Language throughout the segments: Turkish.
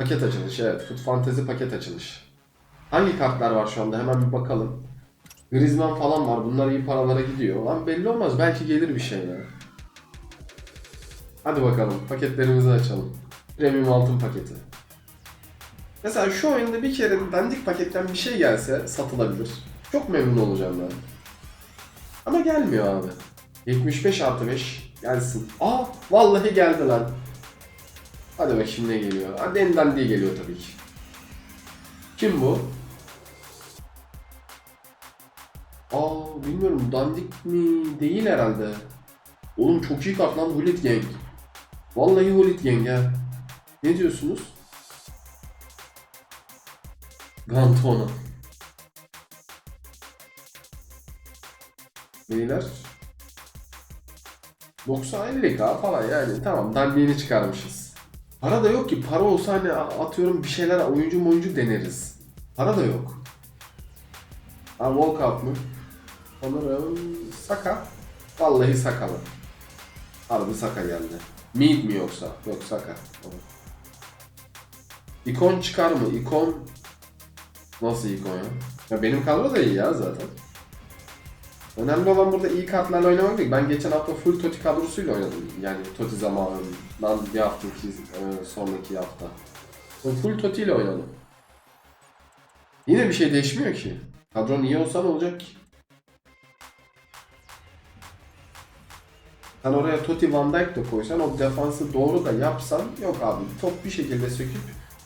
Paket açılış evet. Foot Fantasy paket açılış. Hangi kartlar var şu anda hemen bir bakalım. Griezmann falan var. Bunlar iyi paralara gidiyor. Lan belli olmaz. Belki gelir bir şeyler. Hadi bakalım. Paketlerimizi açalım. Premium altın paketi. Mesela şu oyunda bir kere dandik paketten bir şey gelse satılabilir. Çok memnun olacağım ben. Ama gelmiyor abi. 75 artı 5 gelsin. Aa vallahi geldi lan. Hadi bakayım ne geliyor. Hadi en dandiği geliyor tabii ki. Kim bu? Aa bilmiyorum dandik mi? Değil herhalde. Oğlum çok iyi kart lan Hulit Gang. Vallahi Hulit Gang ha. Ne diyorsunuz? Gantona. Beyler. 90-50k falan yani tamam dandiğini çıkarmışız. Para da yok ki. Para olsa hani atıyorum bir şeyler oyuncu oyuncu deneriz. Para da yok. Ha walkout mu? Sanırım Saka. Vallahi Sakalı. Harbi Saka geldi. Mead mi yoksa? Yok Saka. İkon çıkar mı? İkon Nasıl ikon ya? Ya benim kadro da iyi ya zaten. Önemli olan burada iyi kartlarla oynamak değil. Ben geçen hafta full Toti kadrosuyla oynadım. Yani Toti zamanından bir haftaki e, sonraki hafta. Full Toti ile oynadım. Yine bir şey değişmiyor ki. Kadron iyi olsa ne olacak ki? Sen oraya Totti Van Dijk de koysan o defansı doğru da yapsan yok abi. Top bir şekilde söküp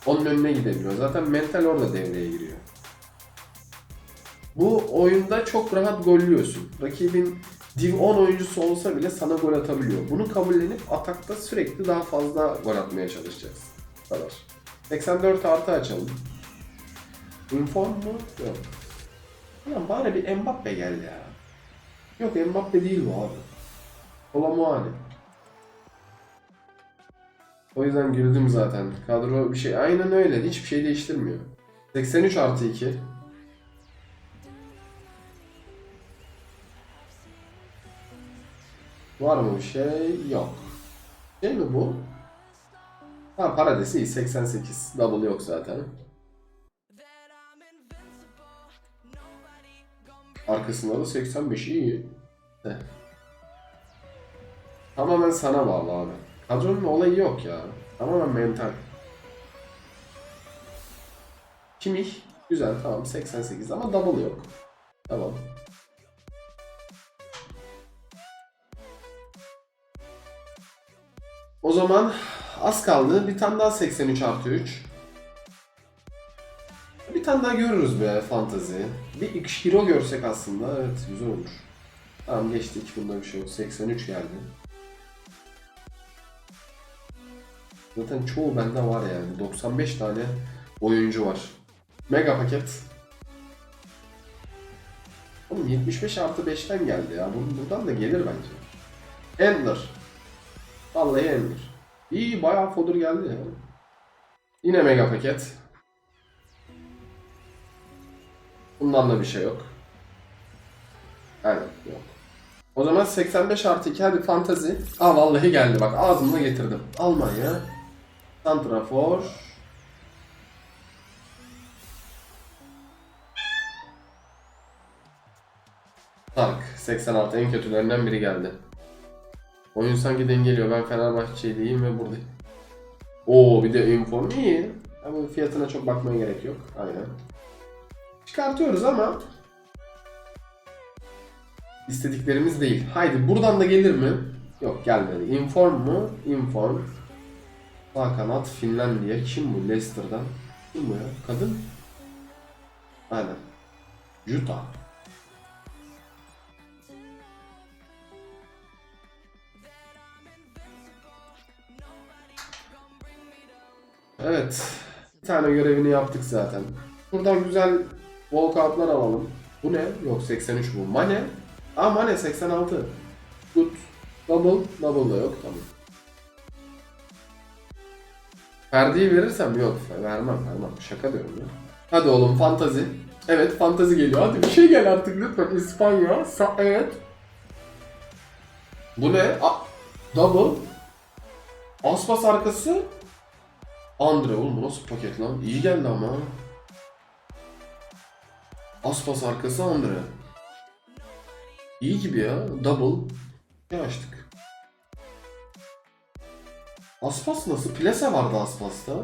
onun önüne gidebiliyor. Zaten mental orada devreye giriyor. Bu oyunda çok rahat gollüyorsun. Rakibin Div 10 oyuncusu olsa bile sana gol atabiliyor. Bunu kabullenip atakta sürekli daha fazla gol atmaya çalışacaksın. Bu kadar. 84 artı açalım. Inform mu? Yok. Ulan bari bir Mbappe geldi ya. Yok Mbappe değil bu abi. Kolomuani. O yüzden güldüm zaten. Kadro bir şey aynen öyle. Hiçbir şey değiştirmiyor. 83 artı 2. Var mı bir şey? Yok. Şey mi bu? Ha paradesi iyi 88. Double yok zaten. Arkasında da 85 iyi. Heh. Tamamen sana bağlı abi. Kadronun olayı yok ya. Tamamen mental. Kimih güzel tamam 88 ama double yok. Tamam. O zaman az kaldı. Bir tane daha 83 artı 3. Bir tane daha görürüz be fantazi. Bir iki hero görsek aslında evet güzel olur. Tamam geçtik bunda bir şey yok. 83 geldi. Zaten çoğu bende var yani. 95 tane oyuncu var. Mega paket. Oğlum 75 artı 5'ten geldi ya. Bur- Buradan da gelir bence. Ender. Vallahi Ender. İyi bayağı fodur geldi ya. Yine mega paket. Bundan da bir şey yok. Aynen yok. O zaman 85 artı 2 hadi fantazi. Aa vallahi geldi bak ağzımla getirdim. Almanya. Santrafor. Tark 86 en kötülerinden biri geldi. Oyun sanki dengeliyor. Ben Fenerbahçeliyim ve buradayım. Oo bir de inform iyi. Ama fiyatına çok bakmaya gerek yok. Aynen. Çıkartıyoruz ama istediklerimiz değil. Haydi buradan da gelir mi? Yok gelmedi. Inform mu? Inform. Sağ kanat Finlandiya. Kim bu? Leicester'dan. Kim bu ya? Kadın? Aynen. Juta. Evet. Bir tane görevini yaptık zaten. Buradan güzel walkoutlar alalım. Bu ne? Yok 83 bu. Mane. Aa Mane 86. Good. Double. Double da yok. Tamam. Ferdi'yi verirsem yok. Vermem vermem. Şaka diyorum ya. Hadi oğlum fantazi. Evet fantazi geliyor. Hadi bir şey gel artık lütfen. İspanya. Sa evet. Bu ne? A double. Aspas arkası. Andre oğlum bu nasıl paket lan? İyi geldi ama. Aspas arkası Andre. İyi gibi ya. Double. Ne açtık? Aspas nasıl? Plase vardı Aspas'ta.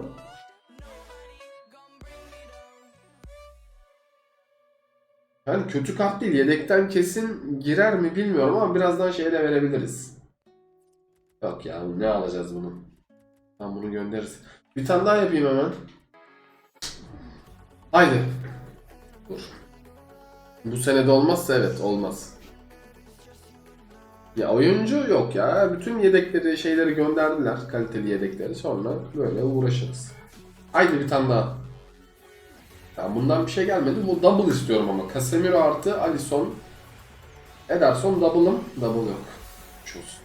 Yani kötü kart değil. Yedekten kesin girer mi bilmiyorum ama birazdan şeye de verebiliriz. Yok ya ne alacağız bunu? Tamam bunu göndeririz. Bir tane daha yapayım hemen. Haydi. Dur. Bu senede olmazsa evet olmaz. Ya oyuncu yok ya. Bütün yedekleri şeyleri gönderdiler. Kaliteli yedekleri. Sonra böyle uğraşırız. Haydi bir tane daha. Ya bundan bir şey gelmedi. Bu double istiyorum ama. Casemiro artı Alisson. Ederson double'ım. Double yok. Geçmiş olsun.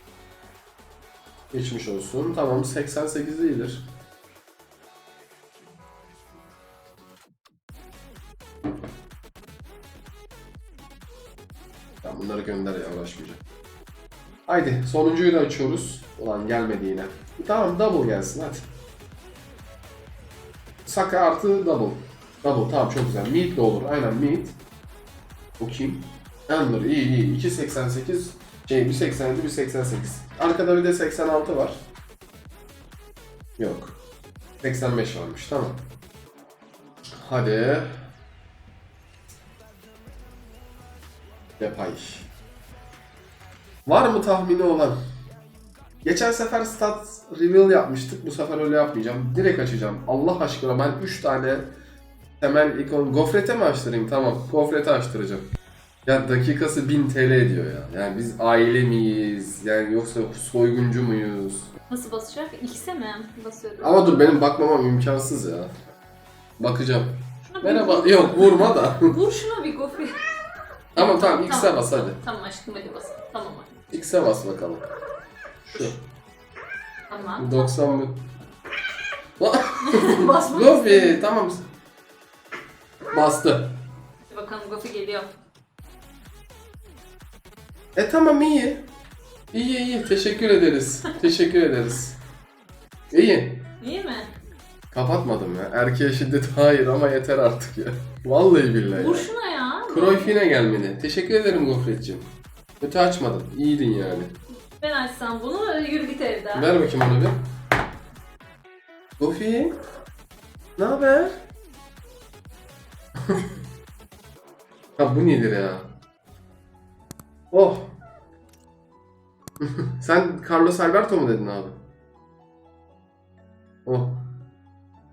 Geçmiş olsun. Tamam 88 iyidir. Tamam bunları gönder ya uğraşmayacağım. Haydi sonuncuyu da açıyoruz. Ulan gelmedi yine. Tamam double gelsin hadi. Saka artı double. Double tamam çok güzel. Meat de olur. Aynen meat. Kim? Ember iyi iyi. 2.88 şey 1.87 1.88. Arkada bir de 86 var. Yok. 85 varmış tamam. Hadi. Depay. Var mı tahmini olan? Geçen sefer stat reveal yapmıştık. Bu sefer öyle yapmayacağım. Direkt açacağım. Allah aşkına ben 3 tane temel ikon... Gofrete mi açtırayım? Tamam. Gofrete açtıracağım. Ya dakikası 1000 TL ediyor ya. Yani biz aile miyiz? Yani yoksa soyguncu muyuz? Nasıl basacak? X'e mi basıyorum? Ama dur benim bakmamam imkansız ya. Bakacağım. Şuna bir Merhaba. Yok vurma da. Vur şuna bir gofret. Tamam tamam X'e Tamam. bas hadi. Tamam aşkım hadi bas. Tamam hadi. X'e bas bakalım. Şu. Tamam. 90 mı? Basma. Gofi tamam. Bastı. Bakalım Gofi geliyor. E tamam iyi. İyi iyi teşekkür ederiz. teşekkür ederiz. İyi. İyi mi? Kapatmadım ya. Erkeğe şiddet hayır ama yeter artık ya. Vallahi billahi. Vur ya. Cruyff yine gelmedi. Teşekkür ederim Gofret'ciğim. Kötü açmadın. İyiydin yani. Ben açsam bunu yürü git evden. Ver bakayım onu bir. Gofi. Ne haber? ya bu nedir ya? Oh. Sen Carlos Alberto mu dedin abi? Oh.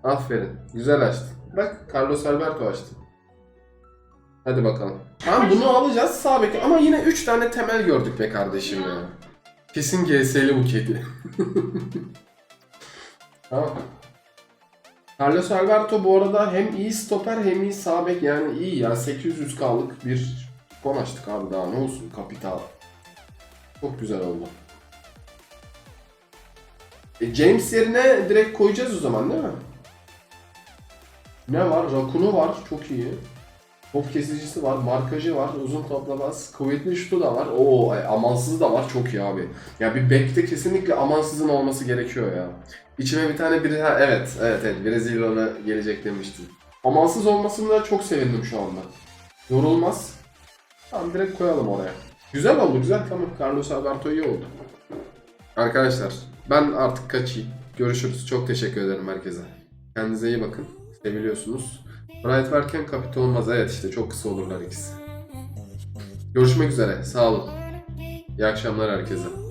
Aferin. Güzel açtın. Bak Carlos Alberto açtı. Hadi bakalım. Tamam bunu alacağız sağ bek ama yine 3 tane temel gördük be kardeşim ya. Kesin GS'li bu kedi. tamam. Carlos Alberto bu arada hem iyi stoper hem iyi sağ bek yani iyi ya 800k'lık bir kon açtık abi daha ne olsun kapital. Çok güzel oldu. E, James yerine direkt koyacağız o zaman değil mi? Ne var? Rakunu var. Çok iyi. Top kesicisi var. Markajı var. Uzun topla bas. Kuvvetli şutu da var. Oo amansız da var. Çok iyi abi. Ya bir bekte kesinlikle amansızın olması gerekiyor ya. İçime bir tane biri... Ha, evet. Evet evet. Brezilyalı gelecek demiştim. Amansız olmasına çok sevindim şu anda. Yorulmaz. Tamam direkt koyalım oraya. Güzel oldu güzel tamam. Carlos Alberto iyi oldu. Arkadaşlar ben artık kaçayım. Görüşürüz. Çok teşekkür ederim herkese. Kendinize iyi bakın. Seviliyorsunuz. Bright varken kapita olmaz. Evet işte çok kısa olurlar ikisi. Görüşmek üzere. Sağ olun. İyi akşamlar herkese.